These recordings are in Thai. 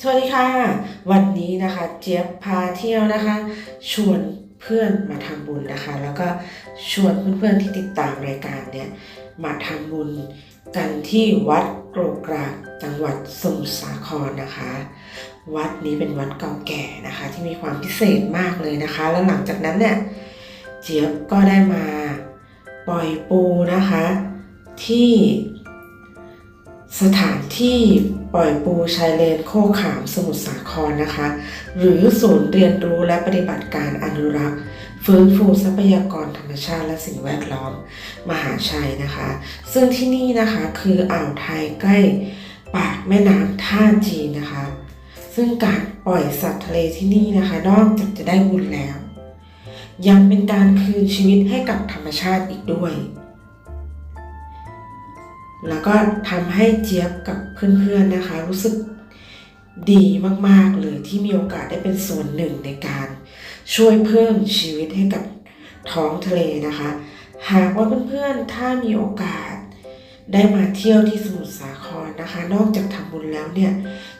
สวัสดีค่ะ วันนี้นะคะเจี๊ยบพาเที่ยวนะคะ ชวนเพื่อนมาทำบุญนะคะ แล้วก็ชวนเพื่อนๆที่ติดตามรายการเนี่ยมาทำบุญกันที่วัดโกรกกรากจังหวัดสมุทรสาครนะคะ วัดนี้เป็นวัดเก่าแก่นะคะ ที่มีความพิเศษมากเลยนะคะ แล้วหลังจากนั้นเนี่ยเจี๊ยบก็ได้มาปล่อยปูนะคะ ที่ สถานที่ปล่อยปูชายเลนโคขามสมุทรสาครนะคะ หรือศูนย์เรียนรู้และปฏิบัติการอนุรักษ์ ฟื้นฟูทรัพยากรธรรมชาติและสิ่งแวดล้อมมหาชัยนะคะ ซึ่งที่นี่นะคะคืออ่าวไทยใกล้ปากแม่น้ำท่าจีนนะคะ ซึ่งการปล่อยสัตว์ทะเลที่นี่นะคะ นอกจากจะได้บุญแล้ว ยังเป็นการคืนชีวิตให้กับธรรมชาติอีกด้วย แล้วก็ทำให้เจี๊ยบกับเพื่อนๆนะคะ รู้สึกดีมากๆเลยที่มีโอกาสได้เป็นส่วนหนึ่งในการช่วยเพิ่มชีวิตให้กับท้องทะเลนะคะ หากว่าเพื่อนๆถ้ามีโอกาสได้มาเที่ยวที่สมุทรสาครนะคะ นอกจากทำบุญแล้วเนี่ย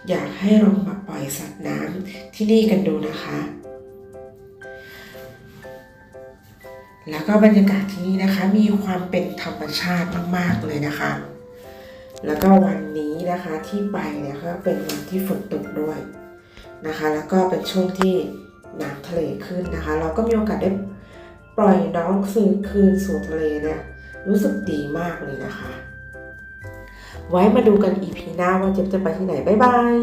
อยากให้ลองมาปล่อยสัตว์น้ำที่นี่กันดูนะคะ แล้วก็บรรยากาศที่นี่นะคะมีความเป็นธรรมชาติมากๆเลยนะคะ แล้วก็วันนี้นะคะที่ไปเนี่ยก็เป็นวันที่ฝนตกด้วยนะคะ แล้วก็เป็นช่วงที่น้ำทะเลขึ้นนะคะ เราก็มีโอกาสได้ปล่อยน้องคืนคืนสู่ทะเลเนี่ยรู้สึกดีมากเลยนะคะ ไว้มาดูกันอีพีหน้าว่าเจ็บจะไปที่ไหน บ๊ายบาย